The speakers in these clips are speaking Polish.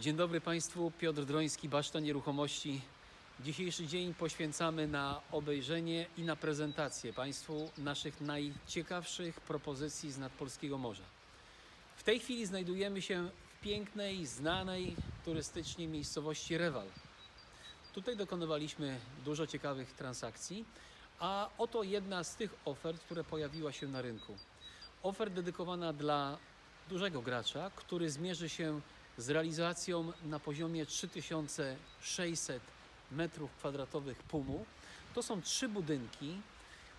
Dzień dobry Państwu, Piotr Droński, Baszta Nieruchomości. Dzisiejszy dzień poświęcamy na obejrzenie i na prezentację Państwu naszych najciekawszych propozycji z nadpolskiego morza. W tej chwili znajdujemy się w pięknej, znanej turystycznie miejscowości Rewal. Tutaj dokonywaliśmy dużo ciekawych transakcji, a oto jedna z tych ofert, która pojawiła się na rynku. Ofert dedykowana dla dużego gracza, który zmierzy się z realizacją na poziomie 3600 m2 PUM-u. To są trzy budynki,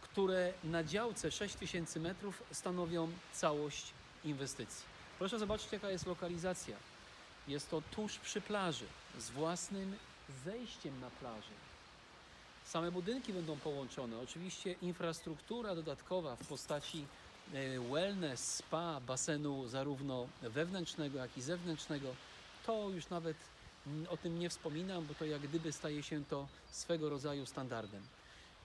które na działce 6000 metrów stanowią całość inwestycji. Proszę zobaczyć, jaka jest lokalizacja. Jest to tuż przy plaży, z własnym zejściem na plażę. Same budynki będą połączone. Oczywiście infrastruktura dodatkowa w postaci wellness, spa, basenu zarówno wewnętrznego, jak i zewnętrznego, to już nawet o tym nie wspominam, bo to jak gdyby staje się to swego rodzaju standardem.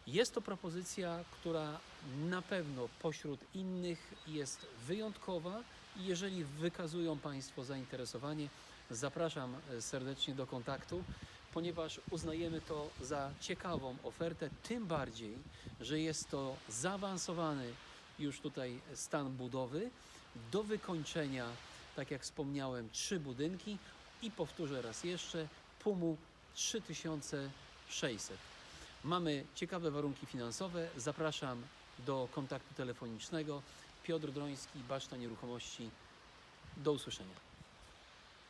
Jest to propozycja, która na pewno pośród innych jest wyjątkowa i jeżeli wykazują Państwo zainteresowanie, zapraszam e, serdecznie do kontaktu, ponieważ uznajemy to za ciekawą ofertę, tym bardziej, że jest to zaawansowany już tutaj stan budowy do wykończenia, tak jak wspomniałem, trzy budynki i powtórzę raz jeszcze, PUM-u 3600. Mamy ciekawe warunki finansowe. Zapraszam do kontaktu telefonicznego. Piotr Droński, Baszta Nieruchomości. Do usłyszenia.